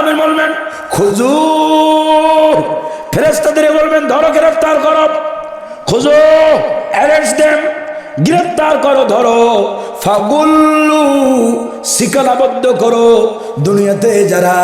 আলমিন বলবেন খুজু ফেরেস্তাদের বলবেন, ধরো গ্রেফতার করো। খুঁজো অ্যারেস্ট দেম গ্রেফতার করো, ধরো। ফাগুল্লু, শিকলাবদ্ধ করো। দুনিয়াতে যারা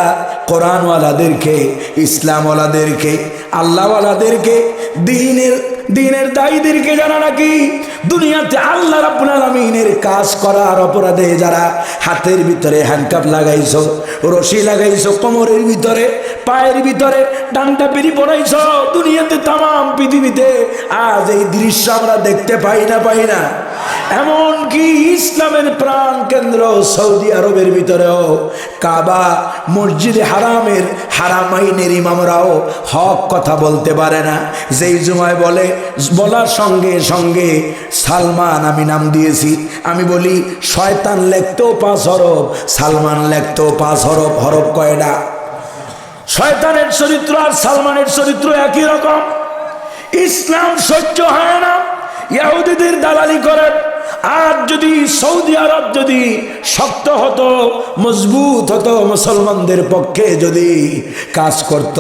কোরআনওয়ালাদেরকে, ইসলামওয়ালাদেরকে, আল্লাহওয়ালাদেরকে, দিনের দিনের দায়ীদেরকে যারা নাকি? দুনিয়াতে আল্লাহ রাব্বুল আলামিনের কাজ করার অপরাধে যারা হাতের ভিতরে হ্যান্ডকাপ লাগাইছো, রশি লাগাইছো, কোমরের ভিতরে, পায়ের ভিতরে ডান্ডা বেরি পড়াইছো, দুনিয়াতে তামাম পৃথিবীতে আজ এই দৃশ্য আমরা দেখতে পাই না পাই না। এমনকি ইসলামের প্রাণ কেন্দ্র সৌদি আরবের ভিতরেও, কাবা, মসজিদে হারামের, হারামাইনের ইমামরাও হক কথা বলতে পারে না। যেই জুমায় বলে বলার সঙ্গে সঙ্গে সালমান, আমি নাম দিয়েছি। আমি বলি, শয়তান লেখতেও পাঁচ হরফ, সালমান লেখতেও পাঁচ হরফ হরফ কয়টা শয়তানের চরিত্র আর সালমানের চরিত্র একই রকম। ইসলাম সহ্য হয় না। ইহুদিদের দালালি করে আর যদি সৌদি আরব যদি শক্ত হতো, মজবুত হতো মুসলমানদের পক্ষে যদি কাজ করত,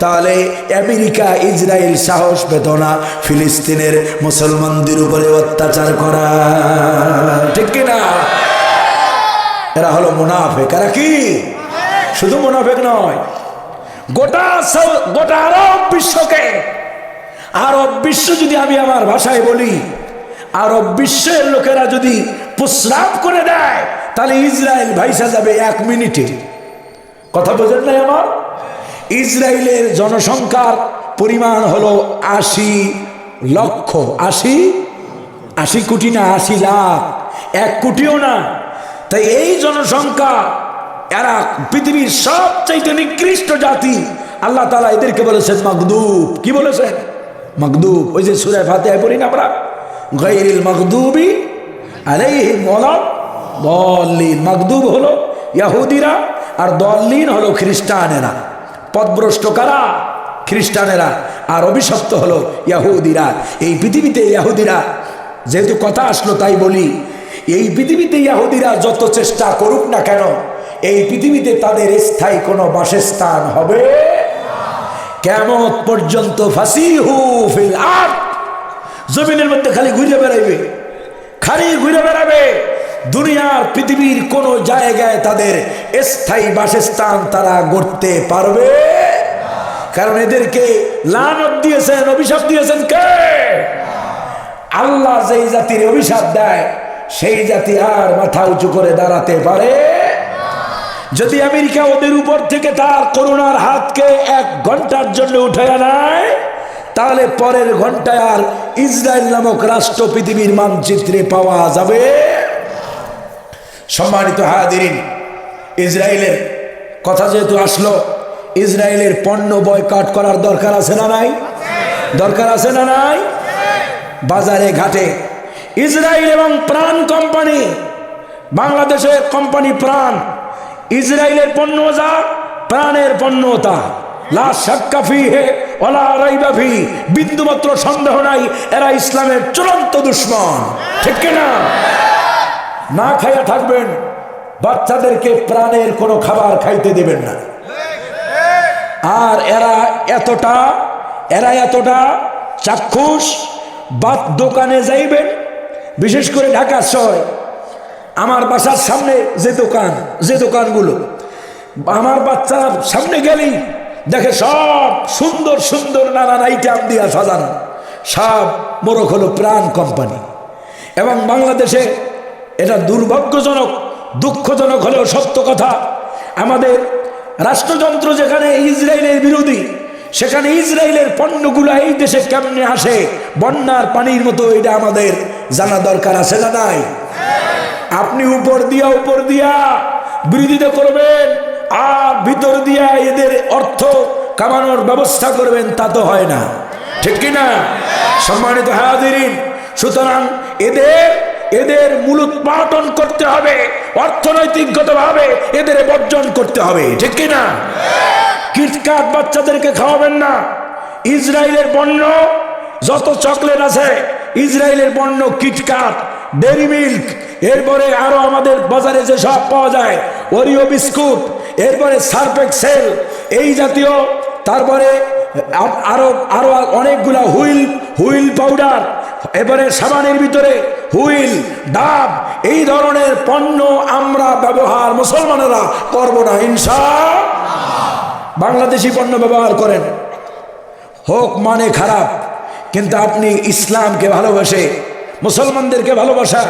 তাহলে আমেরিকা, ইসরায়েল সাহস পেত না ফিলিস্তিনের মুসলমানদের উপরে অত্যাচার করা। ঠিক কিনা এরা হলো মুনাফেক। এরা কি? শুধু মুনাফেক নয়, গোটা গোটা আরব বিশ্বকে, আরব বিশ্ব যদি আমি আমার ভাষায় বলি আরব বিশ্বের লোকেরা যদি প্রস্রাব করে দেয়, তাহলে ইসরায়েল ভাইসা যাবে এক মিনিটে। কথা বোঝেন নাই আমার? ইসরায়েলের জনসংখ্যার পরিমাণ হলো আশি লক্ষ। আশি? আশি কোটি না, আশি লাখ। এক কোটিও না। তাই এই জনসংখ্যা, এরা পৃথিবীর সবচাইতে নিকৃষ্ট জাতি। আল্লাহ তালা এদেরকে বলেছেন মকদুব কি বলেছেন? মকদুব ওই যে সুরায় ফাতে পড়ি না আমরা? গৈরিল মকদুবি আরে মলম দলিন মকদুব হলো ইয়াহুদিরা আর দলিন হলো খ্রিস্টানেরা। পদভ্রষ্ট কারা? খ্রিস্টানেরা। আর অভিশপ্ত হলো ইয়াহুদিরা। এই পৃথিবীতে ইয়াহুদিরা যেহেতু কথা আসলো তাই বলি, এই পৃথিবীতে ইয়াহুদিরা যত চেষ্টা করুক না কেন, এই পৃথিবীতে তাদের স্থায়ী কোনো বাসস্থান হবে কেমন পর্যন্ত ফাসিহু ফিল আর্থ জমিনের মধ্যে খালি ঘুরে বেড়াইবে। খালি ঘুরে বেড়াবে। দুনিয়ার পৃথিবীর কোন জায়গায় তাদের স্থায়ী বাসস্থান তারা গড়তে পারবে। কারণ এদেরকে লানত দিয়েছেন, অভিশাপ দিয়েছেন কে? আল্লাহ যেই জাতির অভিশাপ দেয়, সেই জাতি আর মাথা উঁচু করে দাঁড়াতে পারে। যদি আমেরিকা ওদের উপর থেকে তার করোনার হাতকে এক ঘণ্টার জন্য উঠে নেয় তাহলে পরের ঘন্টায় আর ইসরায়েল নামক রাষ্ট্র পৃথিবীর মানচিত্রে পাওয়া যাবে। সম্মানিত হায়াদিন ইসরায়েলের কথা যেহেতু আসলো, ইসরায়েলের পণ্য বয়কট করার দরকার আছে না নাই? দরকার আছে না নাই? বাজারে, ঘাটে। ইসরায়েল এবং প্রাণ কোম্পানি, বাংলাদেশের কোম্পানি প্রাণ, ইসরায়েলের পণ্য যা, প্রাণের পণ্য তা। লা শাক্কা ফিহে ওয়ালা রাইবা ফি, বিন্দুমাত্র সন্দেহ নাই, এরা ইসলামের চূড়ান্ত দুশ্মন। ঠিক কি না? খাইয়া থাকবেন, বাচ্চাদেরকে প্রাণের কোনো খাবার খাইতে দেবেন না। আর এরা এতটা এরা এতটা চাক্ষুষ বা দোকানে যাইবেন, বিশেষ করে ঢাকা শহরে। আমার বাসার সামনে যে দোকান, যে দোকানগুলো, আমার বাচ্চা সামনে গেলেই দেখে সব সুন্দর সুন্দর নানান আইটেম দিয়া সাজানো। সব মোরক হলো প্রাণ কোম্পানি এবং বাংলাদেশে এটা দুর্ভাগ্যজনক, দুঃখজনক হলেও সত্য কথা, আমাদের রাষ্ট্রযন্ত্র যেখানে ইসরায়েলের বিরোধী, সেখানে ইসরায়েলের পণ্যগুলো এই দেশে কেমনে আসে? বন্যার পানির মতো এটা আমাদের জানা দরকার আছে না নাই? আপনি উপর দিয়া উপর দিয়া বিরোধিতা করবেন। আর ভিতর দিয়া এদের অর্থ কামানোর ব্যবস্থা করবেন, তা তো হয় না। ঠিক কি না? সম্মানিত হায়াদিন সুতরাং এদের এদের মূলোৎপাটন করতে হবে, অর্থনৈতিকগতভাবে এদের বর্জন করতে হবে, ঠিক কি না? কিটকাট বাচ্চাদেরকে খাওয়াবেন না। ইসরায়েলের পণ্য যত চকলেট আছে, ইসরায়েলের পণ্য কিটকাট, ডেরি মিল্ক, এরপরে আরও আমাদের বাজারে যে সব পাওয়া যায়, ওরিও বিস্কুট এরপরে সার্ফেক্সেল এই জাতীয়, তারপরে আ- আরও আরও অনেকগুলা হুইল হুইল পাউডার, এবারে সাবানের ভিতরে হুইল, ডাব, এই ধরনের পণ্য আমরা ব্যবহার মুসলমানেরা করব না হিংসা বাংলাদেশি পণ্য ব্যবহার করেন। হোক মানে খারাপ, কিন্তু আপনি ইসলামকে ভালোবাসে, মুসলমানদেরকে ভালোবাসা,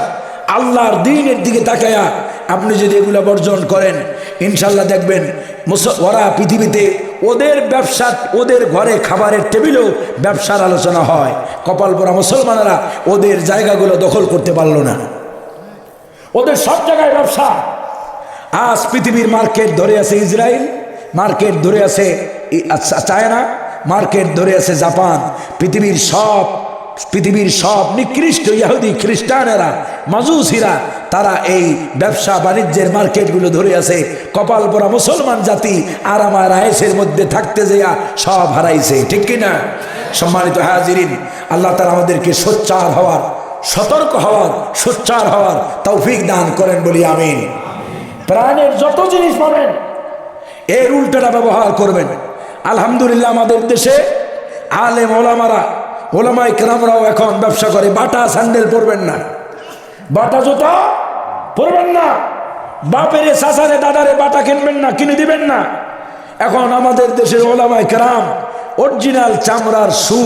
আল্লাহর দিনের দিকে তাকায়া আপনি যদি এগুলো বর্জন করেন ইনশাল্লাহ দেখবেন ওরা পৃথিবীতে ওদের ব্যবসা ওদের ঘরে খাবারের টেবিলেও ব্যবসার আলোচনা হয়। কপাল পরা মুসলমানেরা ওদের জায়গাগুলো দখল করতে পারল না। ওদের সব জায়গায় ব্যবসা। আজ পৃথিবীর মার্কেট ধরে আছে ইসরায়েল মার্কেট ধরে আছে আচ্ছা, চায়না মার্কেট ধরে আছে জাপান। পৃথিবীর সব পৃথিবীর সব নিকৃষ্ট ইহুদি খ্রিস্টানেরা, মাজুসিরা, তারা এই ব্যবসা বাণিজ্যের মার্কেটগুলো ধরে আছে। কপাল পরা মুসলমান জাতি আর আমার আয়েসের মধ্যে থাকতে যেয়া সব হারাইছে, ঠিক কিনা? সম্মানিত হাজিরিন, আল্লাহ তারা আমাদেরকে সোচ্চার হওয়ার, সতর্ক হওয়ার, সোচ্চার হওয়ার তৌফিক দান করেন বলি আমিন। প্রাণের যত জিনিস পাবেন, এর উল্টাটা ব্যবহার করবেন। আলহামদুলিল্লাহ আমাদের দেশে আলেম ওলামারা ওলামাই কেরামরাও এখন ব্যবসা করে, বাটা স্যান্ডেল পরবেন না। বাটা জুতা পরবেন না। বাপের সাসারে দাদারে বাটা কিনবেন না, কিনে দিবেন না। এখন আমাদের দেশের ওলামাই কেরাম অরিজিনাল চামড়ার শু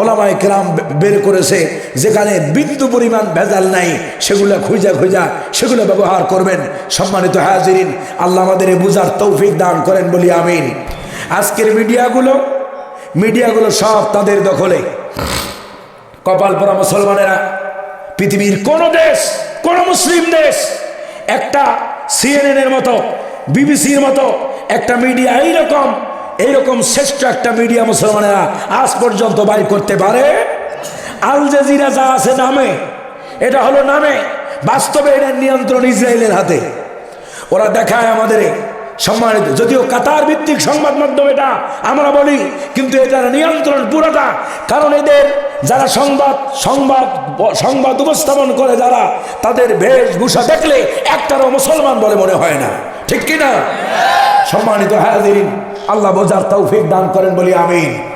ওলামাই কেরাম বের করেছে, যেখানে বিন্দু পরিমাণ ভেজাল নাই, সেগুলো খুঁজা খুঁজা সেগুলো ব্যবহার করবেন। সম্মানিত হাজিরিন, আল্লাহ আমাদের বুঝার তৌফিক দান করেন বলি আমিন। আজকের মিডিয়াগুলো মিডিয়াগুলো সব তাদের দখলে। কপাল পরা মুসলমানেরা, পৃথিবীর কোন দেশ, কোন মুসলিম দেশ, একটা সিএনএন এর মতো বিবিসির মতো, একটা মিডিয়া এইরকম এইরকম শ্রেষ্ঠ একটা মিডিয়া মুসলমানেরা আজ পর্যন্ত বাইর করতে পারে? আল জাজিরা যা আছে নামে, এটা হলো নামে, বাস্তবে এটার নিয়ন্ত্রণ ইসরায়েলের হাতে। ওরা দেখায় আমাদের সম্মানিত, যদিও কাতার ভিত্তিক সংবাদ মাধ্যম এটা, আমরা বলি, কিন্তু এটার নিয়ন্ত্রণ পুরোটা। কারণ এদের যারা সংবাদ সংবাদ সংবাদ উপস্থাপন করে যারা, তাদের বেশভূষা দেখলে একটারও মুসলমান বলে মনে হয় না। ঠিক কিনা? সম্মানিত হাজিরিন, আল্লাহ বোঝার তৌফিক দান করেন বলি আমিন।